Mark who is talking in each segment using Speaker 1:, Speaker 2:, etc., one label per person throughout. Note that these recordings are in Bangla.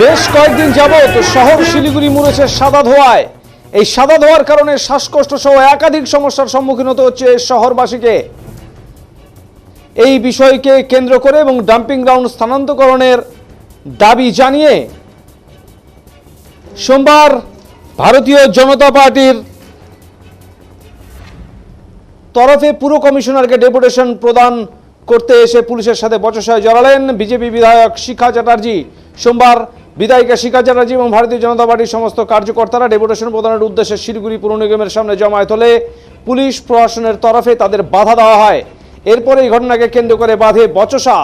Speaker 1: বেশ কয়েকদিন যাবত শহর শিলিগুড়ি মুড়েছে সাদা ধোয়ায়। এই সাদা ধোয়ার কারণে শ্বাসকষ্ট সহ একাধিক সমস্যার সম্মুখীন হতে হচ্ছে শহরবাসীকে। এই বিষয়কে কেন্দ্র করে এবং ডাম্পিং গ্রাউন্ড স্থানান্তকরণের দাবি জানিয়ে সোমবার ভারতীয় জনতা পার্টির তরফে পুরো কমিশনারকে ডেপুটেশন প্রদান করতে এসে পুলিশের সাথে বচসায় জড়ালেন বিজেপি বিধায়ক শিখা চ্যাটার্জি। সোমবার বিধায়িকা শিখা চ্যাটার্জি এবং ভারতীয় জনতা পার্টির সমস্ত কার্যকর্তারা ডেপুটেশন প্রদানের উদ্দেশ্যে শিলিগুড়ি পুর নিগমের সামনে জমায়েত হলে পুলিশ প্রশাসনের তরফে তাদের বাধা দেওয়া হয়। এরপরে এই ঘটনাকে কেন্দ্র করে বাঁধে বচসা।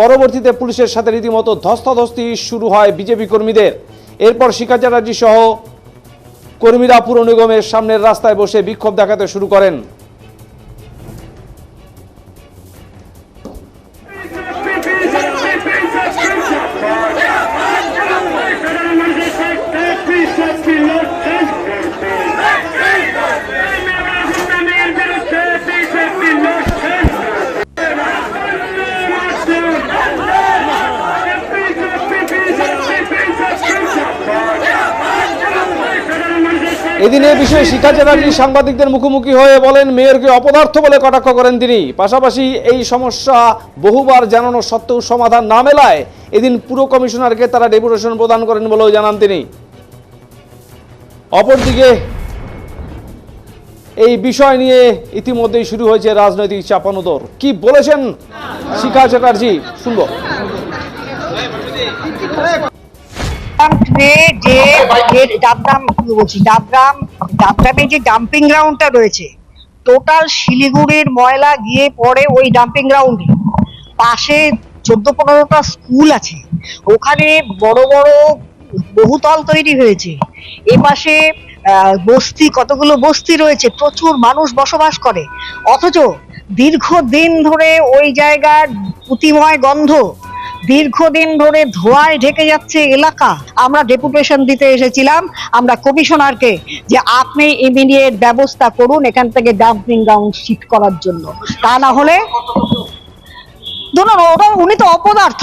Speaker 1: পরবর্তীতে পুলিশের সাথে রীতিমতো ধস্তাধস্তি শুরু হয় বিজেপি কর্মীদের। এরপর শিখা চ্যাটার্জি সহ কর্মীরা পুর নিগমের সামনের রাস্তায় বসে বিক্ষোভ দেখাতে শুরু করেন। এদিন বিষয়ে শিখা চ্যাটার্জি সাংবাদিকদের মুখোমুখি হয়ে বলেন, মেয়রকে অপদার্থ বলে কটাক্ষ করেন তিনি। পাশাপাশি এই সমস্যা বহুবার জানানো সত্ত্বেও সমাধান না মেলায় এদিন পুরো কমিশনারকে তারা ডেপুটেশন প্রদান করেন বলেও জানান তিনি। অপরদিকে, এই বিষয় নিয়ে ইতিমধ্যেই শুরু হয়েছে রাজনৈতিক চাপানোদর। কি বলেছেন শিখা চ্যাটার্জি? শুনব।
Speaker 2: যে বলছি যে ডাম্পিং গ্রাউন্ডটা রয়েছে টোটাল শিলিগুড়ির ময়লা গিয়ে ওই ডাম্পিং গ্রাউন্ডে পাশে পনেরোটা স্কুল আছে। ওখানে বড় বড় বহুতল তৈরি হয়েছে। এ পাশে বস্তি, কতগুলো বস্তি রয়েছে, প্রচুর মানুষ বসবাস করে। অথচ দীর্ঘদিন ধরে ওই জায়গার পুতিময় গন্ধ দীর্ঘদিন ধরে ধোঁয়ায় ঢেকে যাচ্ছে এলাকা। আমরা ডেপুটেশন দিতে এসেছিলাম। আমরা কমিশনারকে যে আপনি ইমিডিয়েট ব্যবস্থা করুন এখান থেকে ডাম্পিং গ্রাউন্ড শিট করার জন্য। তা না হলে ধরুন ওটা উনি তো অপদার্থ।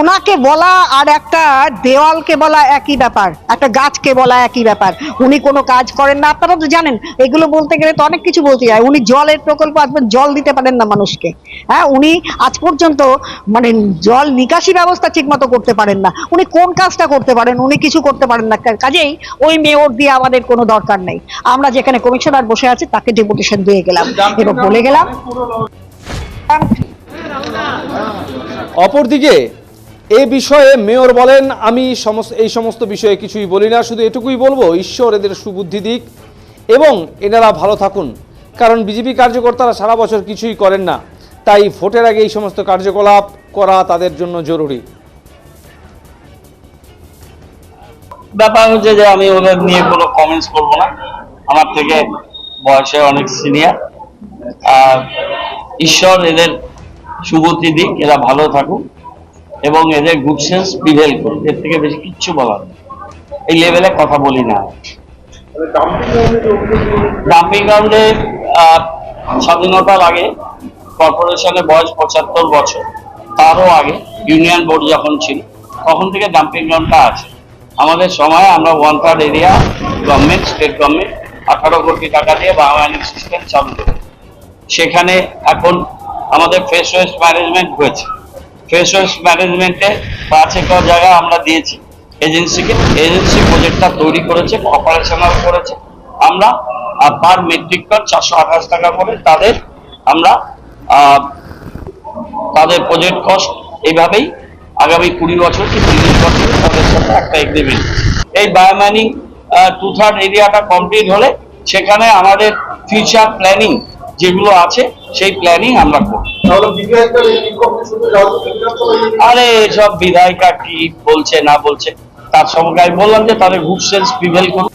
Speaker 2: ওনাকে বলা আর একটা দেওয়ালকে বলা একই ব্যাপার একটা গাছকে বলা একই ব্যাপার। উনি কোনো কাজ করেন না। আপনারা তো জানেন এগুলো বলতে গেলে তো অনেক কিছু বলতে হয় উনি জলের প্রকল্প আসবেন জল দিতে পারেন না মানুষকে। হ্যাঁ উনি আজ পর্যন্ত মানে জল নিকাশি ব্যবস্থা ঠিক মতো করতে পারেন না। উনি কোন কাজটা করতে পারেন? উনি কিছু করতে পারেন না। কাজেই ওই মেয়র দিয়ে আমাদের কোনো দরকার নেই। আমরা যেখানে কমিশনার বসে আছে তাকে ডেপুটেশন দিয়ে গেলাম। এবং বলে গেলাম।
Speaker 1: অপরদিকে, এ বিষয়ে মেয়র বলেন, আমি সমস্ত এই সমস্ত বিষয়ে কিছুই বলি না, শুধু এটুকুই বলব, ঈশ্বর এদের সুবুদ্ধি দিক এবং এনারা ভালো থাকুন। কারণ বিজেপি কার্যকর্তারা সারা বছর কিছুই করেন না। তাই ভোটের আগে এই সমস্ত কার্যকলাপ করা তাদের জন্য জরুরি।
Speaker 3: ব্যাপার হচ্ছে যে আমি ওদের নিয়ে কোনো কমেন্টস করব না। আমার থেকে বয়সে অনেক সিনিয়র আর ঈশ্বর এদের সুগতি দিক এরা ভালো থাকুক এবং এদের গুড সেন্স প্রিভেল করুক। এর থেকে বেশি কিচ্ছু বলার এই লেভেলে কথা বলি না। ডাম্পিং গ্রাউন্ডে স্বাধীনতার আগে কর্পোরেশনের বয়স পঁচাত্তর বছর। তারও আগে ইউনিয়ন বোর্ড যখন ছিল, তখন থেকে ডাম্পিং গ্রাউন্ডটা আছে। আমাদের সময় আমরা one third area government state government আঠারো কোটি টাকা দিয়ে বায়োম্যানিক সিস্টেম চালু করে সেখানে এখন আমাদের ফ্রেশ ওয়েস্ট ম্যানেজমেন্ট হয়েছে। ফ্রেশ ওয়েস্ট ম্যানেজমেন্টে পাঁচ একর জায়গা আমরা দিয়েছি। এজেন্সিকে এজেন্সি প্রজেক্টটা তৈরি করেছে অপারেশনাল করেছে। আমরা পার মেট্রিক টন চারশো আঠাশ টাকা করে তাদের আমরা তাদের প্রজেক্ট কস্ট এইভাবেই আগামী কুড়ি বছর কি তিরিশ বছর তাদের সাথে একটা এগ্রিমেন্ট এই বায়োমাইনিং টু থার্ড এরিয়াটা কমপ্লিট হলে সেখানে আমাদের ফিউচার প্ল্যানিং যেগুলো আছে সেই প্ল্যানিং আমরা করব। আরে সব বিধায়িকা কি বলছে না বলছে তার সঙ্গে আমি বললাম যে তাদের গুড সেন্স প্রিভেল করুন